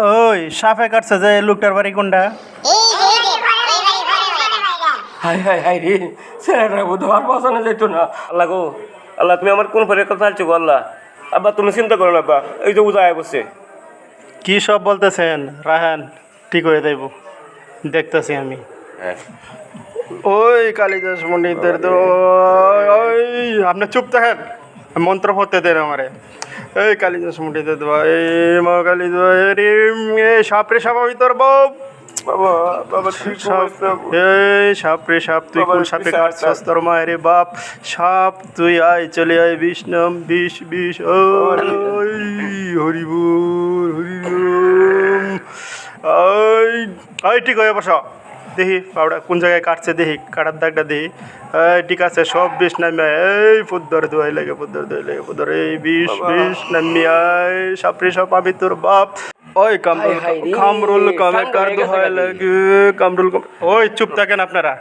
ওই সাফে কাটছে যে লোকটার বাড়ি কোনটা হাই হাই হাই রে ছেলেটা বোধ আর বাঁচানো যেত না আল্লাহ গো আল্লাহ তুমি আমার কোন পরে কথা গো আল্লাহ আব্বা তুমি চিন্তা করো না আব্বা এই যে উদয় বসছে কি সব বলতেছেন রাহান ঠিক হয়ে দেব দেখতেছি আমি ওই কালিদাস পণ্ডিতের তো ওই আপনি চুপ থাকেন মন্ত্র পড়তে দেন আমারে। এই কালিদাস পণ্ডিতের দোয়া এই মা কালী দোয়া রে এ সাপরে সাপ আমি তোর বাপ বাবা বাবা তুই সাপ? এই সাপরে সাপ তুই কোন সাপে? কাটছস তোর মায়ের বাপ? সাপ তুই আয় চলে আয় বিষ নাম বিষ বিষ ওই হরি বল হরি রাম আই আই ঠিক হয়ে বসা। দেখি পাউডা কোন জায়গায় কাটছে দেখি কাটার দাগটা দেখি ঠিক আছে সব বিষ নামে এই ফুদ্দর দোয়াই লাগে ফুদ্দর দোয়াই লাগে ফুদ্দর এই বিষ বিষ নামি আয় সাপরে সাপ আমি তোর বাপ। ওই কামরুল কামরুল কামে কার নাকি? লাগে কামরুল কাম- ওই চুপ থাকেন আপনারা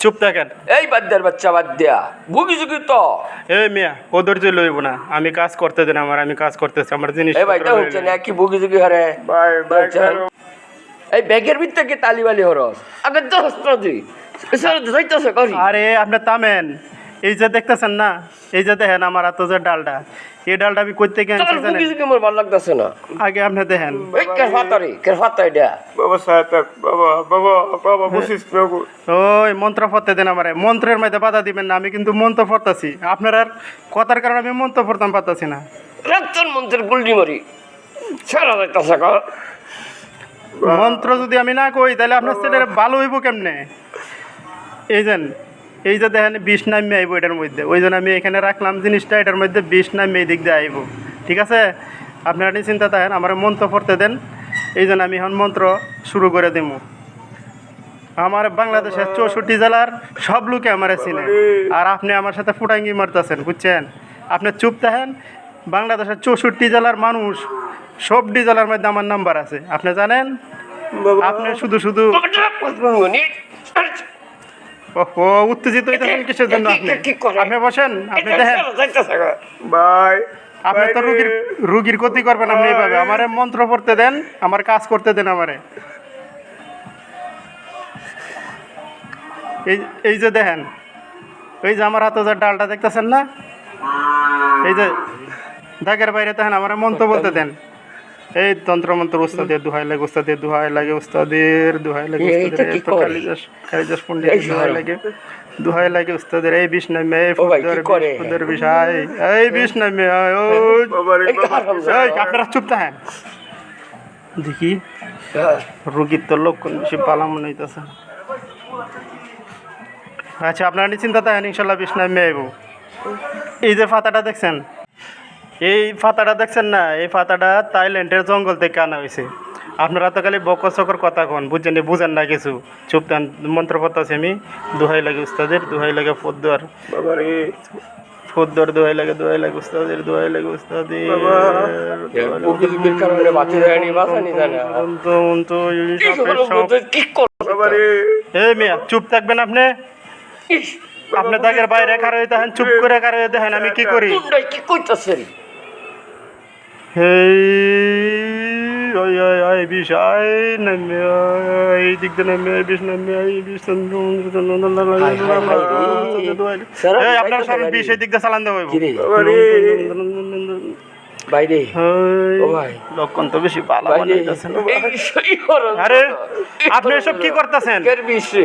চুপ থাকেন। এই বাদ্যার বাচ্চা বাদ দেয়া ভুগি চুকি তো? এই মিয়া ও ধৈর্য লইব না আমি কাজ করতে দেন আমার আমি কাজ করতেছি আমার জিনিস এই ভাইটা হচ্ছে না কি ভুগি চুকি হরে? এই ব্যাগের ভিতরে কি তালিবালি হরস? আগে তো তুই যাইতেছে করি। আরে আপনি থামেন। এই যে দেখতেছেন না এই যে দেখেন আমার হাতে যে ডালটা এই ডালটা আমি করতে গেছি তোর জানেন? ভুগি মোর ভালো লাগতেছে না। আগে আপনি দেখেন। এই কে ফাতারি কে এটা বাবা সাহেব বাবা বাবা বাবা বসিস না ওই মন্ত্র পড়তে দেন আমারে। মন্ত্রের মধ্যে বাধা দিবেন না আমি কিন্তু মন্ত্র পড়তাছি। আপনার আর কথার কারণে আমি মন্ত্র পড়তাম পারতাছি না। রক্তন মন্ত্রের গুল্ডি মারি। ছাড়া যাইতেছে কর মন্ত্র যদি আমি না কই, তাহলে আপনার ছেলের ভালো হইব কেমনে? এই যেন, এই যে দেখেন, বিষ নামে আইব এটার মধ্যে। ওই জন্য আমি এখানে রাখলাম জিনিসটা, এটার মধ্যে বিষ নামে এই দিক দিয়ে আইব। ঠিক আছে? আপনারা নিয়ে চিন্তা থাকেন, আমার মন্ত্র পড়তে দেন। এই জন্য আমি এখন মন্ত্র শুরু করে দেব আমার বাংলাদেশের চৌষট্টি জেলার সব লোকে আমার চিনে। আর আপনি আমার সাথে ফুটাঙ্গি মারতেছেন, বুঝছেন? আপনি চুপ থাকেন, বাংলাদেশের চৌষট্টি জেলার মানুষ সবটি জেলার মধ্যে আমার নাম্বার আছে। আপনি জানেন? আপনি শুধু শুধু। ও উত্তেজিত হইতেছেন কিসের জন্য আপনি? আপনি বসেন আপনি দেখেন। বাই আপনি তো রুগীর রুগীর ক্ষতি করবেন আপনি এইভাবে আমারে মন্ত্র পড়তে দেন আমার কাজ করতে দেন আমারে। এই এই যে দেখেন এই যে আমার হাতে যে ডালটা দেখতেছেন না? এই যে দাগের বাইরে দেখেন আমার মন্ত্র বলতে দেন। এই তন্ত্র মন্ত্র উস্তাদের দুহাই লাগে উস্তাদের দুহাই লাগে উস্তাদের দুহাই লাগে? কালিদাস কালিদাস পণ্ডিত দুহাই লাগে দুহাই লাগে উস্তাদের এই বিষ নামে এই ও ভাই, কি ফুদ্দর বিষ আয় এই বিষ নামে আপনারা চুপ থাকেন। দেখি রুগীর তো লক্ষণ বেশি পালা মনে হইতেছে। আচ্ছা আপনারা নি চিন্তা থাকেন ইনশাল্লাহ বিষ নামে আইব এই যে ফাতাটা দেখছেন এই ফাতাটা দেখছেন না? এই ফাতাটা থাইল্যান্ডের জঙ্গল থেকে আনা হয়েছে। আপনারা তো খালি বকর চকর কথা কন বুঝছেন বুঝেন না কিছু। চুপ দেন মন্ত্র পড়তাছি আমি দুহাই লাগে উস্তাদের দুহাই লাগে ফদ্দুয়ার বাবা রে ফদ্দুয়ার লাগে দোহাই লাগে উস্তাদের দোহাই লাগে উস্তাদের। এই মিয়া চুপ থাকবেন আপনি? আপনি দাগের বাইরে কারও দেখেন চুপ করে কারও দেখেন আমি কি করি? কি কইতাছেন? ওই বিষ আয় নামে আয়, এই দিক দিয়ে নামে আয়, বিষ নামে আয়, বিষ হায়, হায়, হায় রে। সারা এই আপনার সব এই দিক দিয়ে চালান দেবো বাইরে ও ভাই। লক্ষণ তো বেশি ভালো মনে হইতাছে না। আরে আপনি এসব কি করতেছেন কের বিশ্বে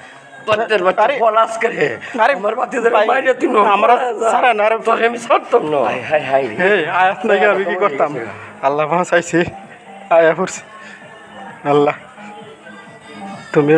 বাদ্যার বাচ্চা পলাশ করে আরে আমার বাচ্চাদের ভাই, মাইরে তুই আমরা ছাড়েন, আরে তোকে আমি ছাড়তাম না হাই হাই হাই। রে। আয়াত নাকি আমি কি করতাম? আল্লাহ চাইছি আয়া পড়ছি। আল্লাহ। তুমি